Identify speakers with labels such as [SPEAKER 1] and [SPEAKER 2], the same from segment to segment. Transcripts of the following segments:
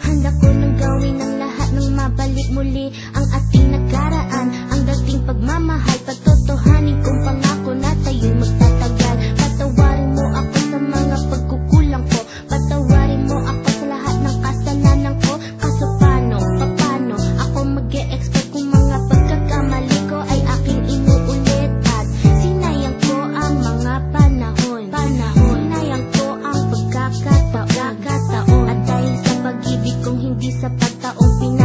[SPEAKER 1] Handa ko nang gawin ang lahat ng mabalik muli. Ang ating Isa pa taong pinag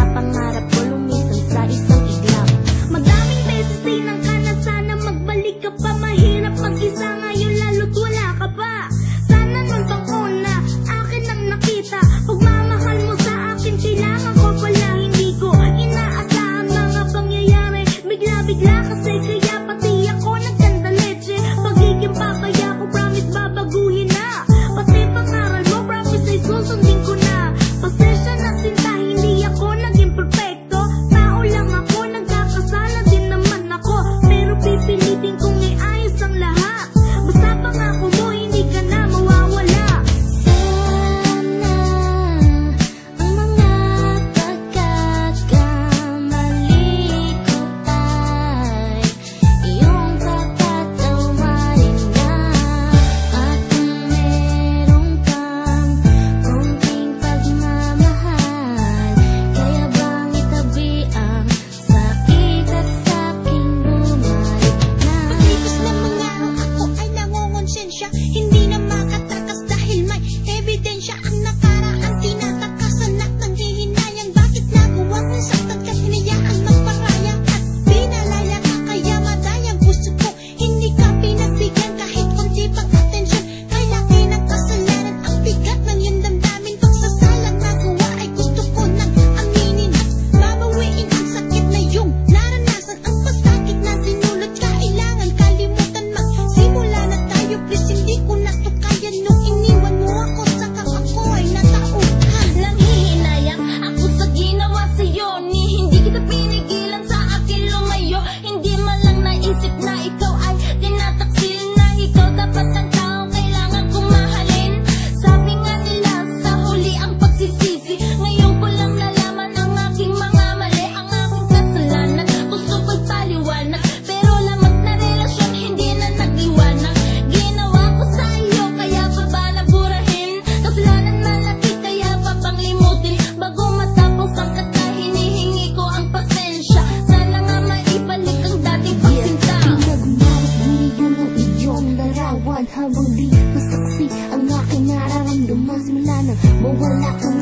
[SPEAKER 2] Habang di masiksi ang aking nararamdaman. Simula nang mawala ka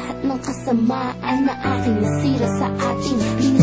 [SPEAKER 2] lahat ng kasamaan na aking nasira sa ating pinag